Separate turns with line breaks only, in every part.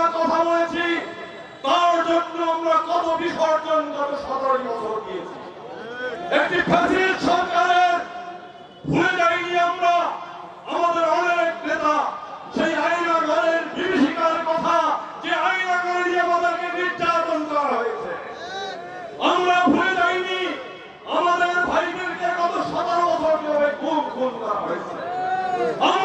আমরা কথা বলেছি, তার জন্য আমরা কত বিসর্জন গত সতেরোটি বছর দিয়েছি। একটি ফ্যাসিল সরকারের ভুলে যাইনি আমরা, আমাদের অনেক নেতা সেই আইনাগরের বিভীষিকার কথা, যে আইনাগরে নিয়ে আমাদেরকে নির্যাতন করা হয়েছে। আমরা ভুলে যাইনি, আমাদের ভাইদেরকে কত সতেরো বছর ধরে খুন খুন করা হয়েছে। আমরা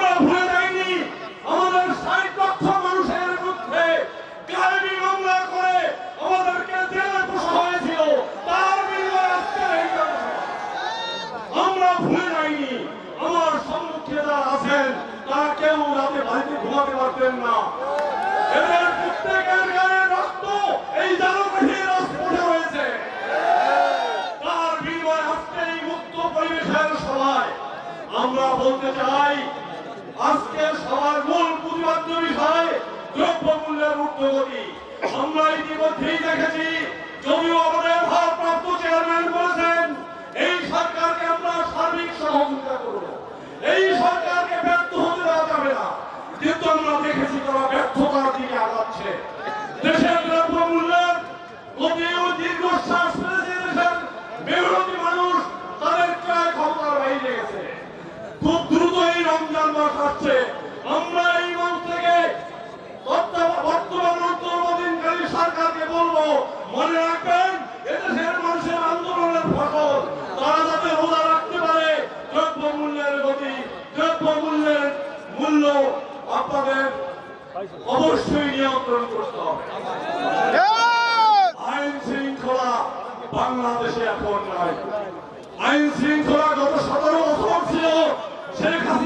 পারতেন না। তার বিনিময়ে আজকে মুক্ত পরিবেশের সভায় আমরা বলতে চাই আজকের সবার মূল প্রতিবাদ্য বিষয় দ্রব্য আমরা ইতিমধ্যেই দেখেছি যদিও আমাদের ভারপ্রাপ্ত চেয়ারম্যান বলেছেন এই সরকারকে আমরা সার্বিক সহযোগিতা করব এই সরকারকে ব্যর্থ হতে দেওয়া যাবে না কিন্তু আমরা দেখেছি তারা ব্যর্থতার দিকে আগাচ্ছে দেশের দ্রব্য মূল্যের মানুষ, তাদের ক্রয় ক্ষমতার খুব দ্রুত এই রমজান মাস আসছে। আমরা এই মাস থেকে বর্তমান অন্তর্বর্তীকালীন সরকারকে বলব, মনে মানুষের আন্দোলনের ফসল, তারা যাতে রোজা রাখতে পারে, দ্রব্য মূল্যের গতি, দ্রব্য মূল্যের মূল্য আপনাদের অবশ্যই নিয়ন্ত্রণ করতে হবে। আইন শৃঙ্খলা গত সতেরো বছর ছিল। শেখ হাসিনা